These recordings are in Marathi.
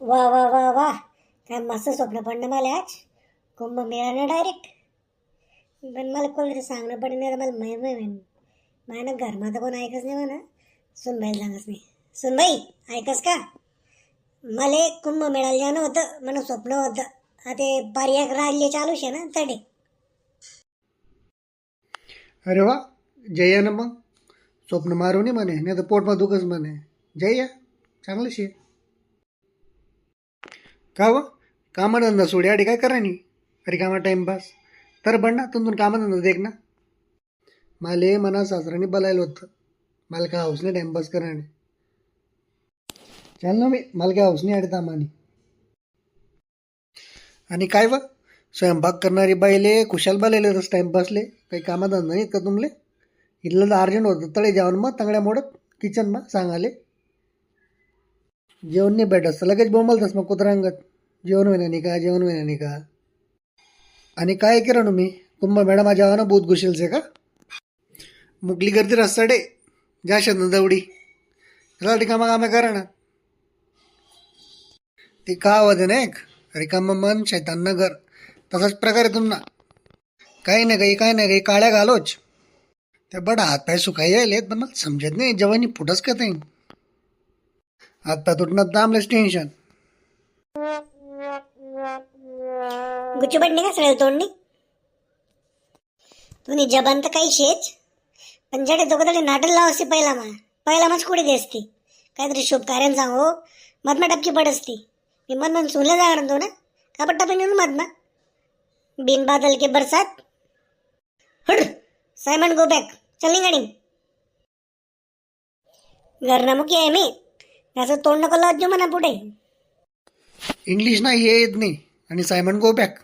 वा वा वा वा. काय मस्त स्वप्न पडणं मला आज. कुंभ मिळालं डायरेक्ट पण मला कोणतरी सांगणं पडेल नाही तर मला माहीत नाही माय ना घरमात कोण ऐकच नाही म्हणा. सुनबाई सांगच नाही. सुनबाई ऐकस का? मला एक कुंभ मिळालं जाणं होतं म्हणून स्वप्न होतं. ते पर्याग राहिले चालू शे ना तडे. अरे वा जया ना मग स्वप्न मारू नाही म्हणे नाही तर पोटमा दुखच म्हणे. जया चांगलं शे का व? सोडी सोड्याआधी काय करा नाही अरे कामा टाईमपास तर बन ना तुमतून कामधंदा देख ना. माले मना सासऱ्याने बोलायला होतं. मला काय हाऊस नाही टाईमपास कराने चाल ना. मी मला काय हाऊस नाही अडे तामाने आणि काय व? स्वयंपाक करणारी बाईले खुशाल बालेले तसं टाईमपासले काही कामाधंदा नाही का तुमले? इथलं तर अर्जंट होतं. तळे जेवण मग तांगड्या मोडत किचन मग सांगाले. जेवण नाही भेटत. लगेच बोंबलतस मग कुत्र्यांगत जेवण होईना का जेवण होईना का आणि काय केलं तुम्ही मी? कुंभ मॅडम माझ्या ना बहुत घुशीलचे का? मुकली गर्दी रस्ताडे जा शंद दवडी. त्याला रिकामा कामा करा ना. ते का आवाज आहे ना एक? रिकामा मन शैतान घर. तसाच प्रकार आहे तुम्हाला काही नाही काही काही नाही काही काळ्या घालोच. ते बट हात पाय सुकाई पण मला समजत नाही जेवणी फुटच का ते हातपाय तुटणार दामलेच टेन्शन गुच्ची का सगळं तोंडनी? तुम्ही जबान तर काही शेच पण जडे दोघं नाटक लाव असते पहिला मा पहिला माच कुठे दे काहीतरी शुभ कार्यान सांगो हो. मधमा टपकी पड असती. मी मन मन सुनले जाणार तो ना? कापड टपी येऊन मधमा बिन बादल के बरसात? हड! सायमन गो बॅक चल निघाणी घरनामुखी आहे मी. त्याचं तोंड नको लावत देऊ म्हणा पुढे. इंग्लिश नाही हे येत नाही. आणि सायमन गो बॅक.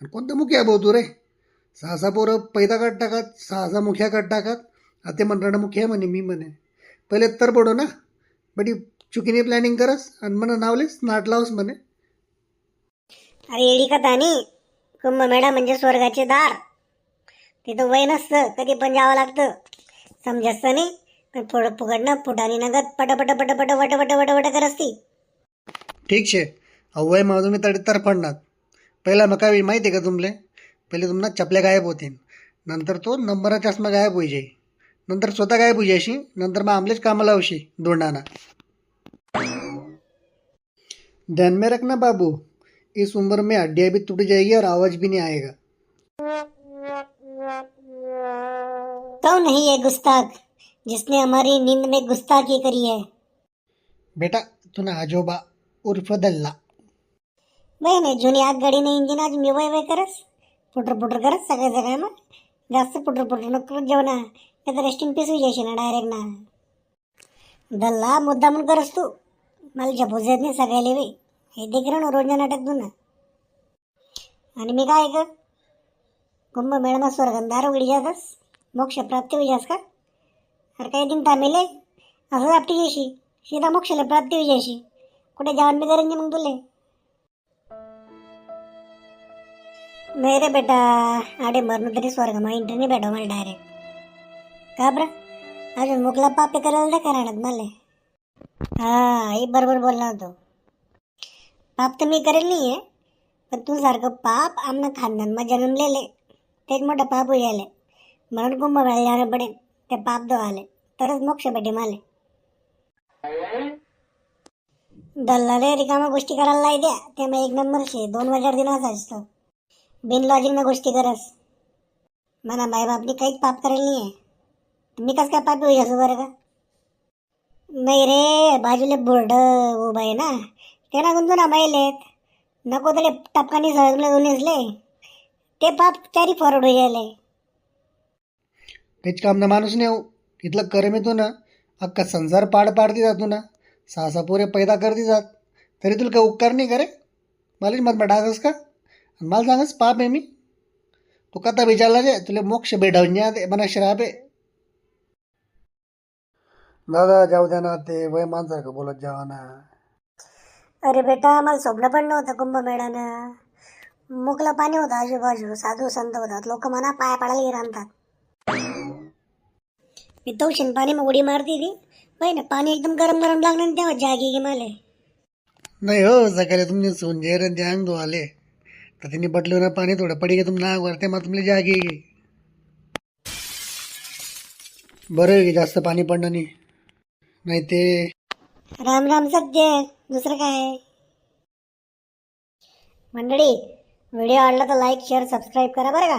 आणि कोणतं मुख्य भाऊ तू रे? सहा सहा पोरं पैदा काढ टाकत सहा सहा मुख्या काढ टाकत. आता म्हणताना मुख्य म्हणे मी म्हणे. पहिले तर पडो ना. बटी चुकीने प्लॅनिंग करस आणि म्हणा नावलेस नाट लावस म्हणे. अरे येडी कथा नाही कुंभ मेळा म्हणजे स्वर्गाचे दार. तिथं वय नसतं कधी पण जावं लागतं. समजस्त नाही पण थोडं फुगडणं फुटानी नगद पटापट पटापट वट वट वट वट कर असती ठीक शे. अव्वय मग तुम्ही तडे तर पडणार पहिला मग काय माहिती आहे का तुमले? पहिले तुम्हाला चपल्या गायब होतील. नंतर तो नंबरचा चष्मा गायब होई जाई नंतर स्वतः गायब होई जायशी नंतर मग आमलेच कामाला होशी दोंडाना ध्यान में रखना बाबू इस उम्र में हड्डियाँ भी टूट जाएगी और आवाज़ भी नहीं आएगा. कौन नहीं ये गुस्ताख जिसने हमारी नींद में गुस्ताखी करी है। बेटा तुना आजोबा उर्फ़ दल्ला. नाही नाही जुनी आगगाडीने इंजिन आज मी वय वय करस. पुटर पुटर करस सगळं सगळं मग. जास्त पुटर पुटर नको करत जेवणा. नाही तर रेस्टिंग पीस होई ना डायरेक्ट ना. दल्ला मुद्दा म्हणून करस तू. मला झपोज येत नाही सगळ्याले वे हे देख ना रोजच्या नाटक तू ना. आणि मी काय कर कुंभ मेळमा स्वर्गंधार उघडी जातस. मोक्ष प्राप्ती होई जास का? अरे काही दिन थांबेले? असंच आपटी येशी सीधा मोक्षाला प्राप्ती होई जायशी कुठे जेवण बी करेन मग तुले? नाही रे बेटा आडे मरण तरी स्वर्ग मग नाही भेटो मला डायरेक्ट। का बरं? अजून मुकला पापे करायला नाही करणार मला। हा आई बरोबर बोलला होतो पाप तर मी करेल नाही आहे पण तू सारखं पाप आमनं खानदानमा जन्मलेले तेच मोठं पाप उयाले म्हणून कुंभ वेळा जाणं पडेल ते पाप दो आले तरच मोक्ष भेटे माले। दल्लाले रिकामा गोष्टी करायला नाही द्या ते मग एक नंबर शे दोन हजार दिन तो बिन लॉजिकनं गोष्टी करस म्हणा मायबापनी काहीच पाप करेल नाही आहे मी कसं काय पाप होई असं बरं का? नाही रे बाजूला बोर्ड उभं आहे ना. ते ना गुंतून ना नको तरी टपकानी सहजले असले ते पाप चारी फॉरवर्ड होई तेच काम ना माणूस नाही हो कर मी येतो ना अख्खा संसार पाड पाडती जातो ना. सहा पोरे पैदा करती जात. तरी तुला काही उपकार नाही करे मला मत टाकस का? मला सांगस पाप आहे मी। तू कथा विचारला रे तुला मोक्ष ते म्हणा श्राप आहे दादा जाऊ द्या ना ते वय माणसारखं बोलत जावा ना अरे बेटा मला स्वप्न पण नव्हतं कुंभमेळ्यानं मुकलं पाणी होतं आजूबाजू साधू संत होतात लोक म्हणा पाया पडायला रांधतात मी तवशीन पाणी मग उडी मारती ती बाई ना पाणी एकदम गरम गरम लागलं तेव्हा जागी गे मला। नाही हो सकाळी तुमने सोंजेर आणि ते अंग धुवाले तर त्यांनी बटलीवर पाणी थोडं पडी तुम ना वरते मग तुमले जागी बरं आहे की जास्त पाणी पडणं नाही नाही ते राम राम सत्य दुसरं काय? मंडळी व्हिडिओ आवडला तर लाईक शेअर सबस्क्राईब करा बरं का?